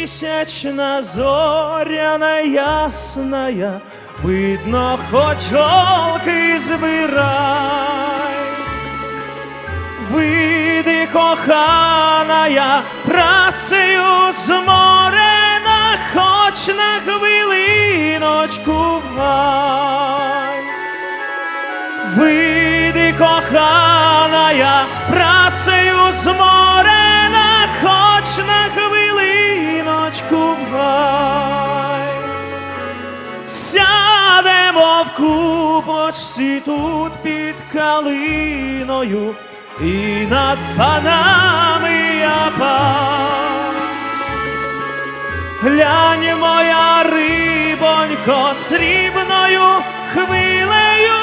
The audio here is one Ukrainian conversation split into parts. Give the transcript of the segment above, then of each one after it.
Місячна зоряна ясная, видно, хоч голки збирай. Вийди, коханая, працею зморена, хоч на хвилиночку вгай. Вийди, коханая, працею зморена, Сядемо в купочці тут під калиною, і над панами я пав. Глянь, моя рибонько, срібною хвилею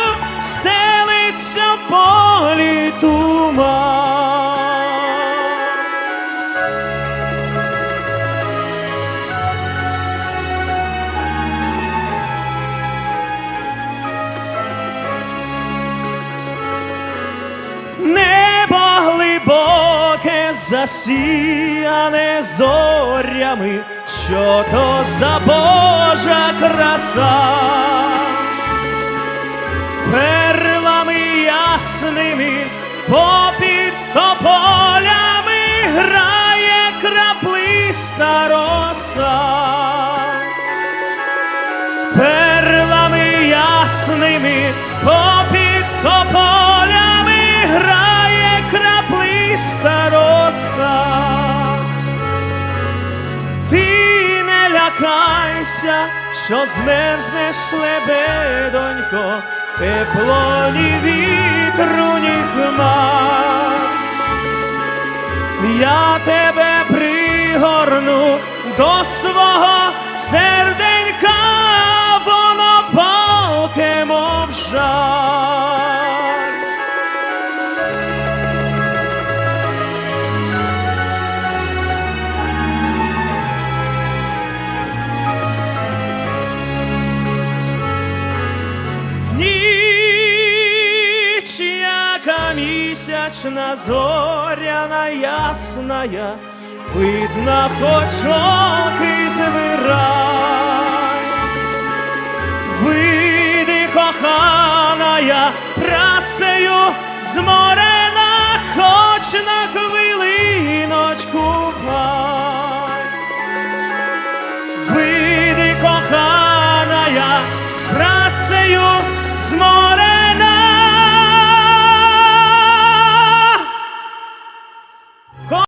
засіяне зорями, що то за Божа краса, перлами ясними попід тополями не що змерзнеш лебедонько, тепло ні вітру, ні хмар. Я тебе пригорну до свого серденька, місячна зоряна ясная, видно, почок оки збирай. Вийди, коханая, працею з на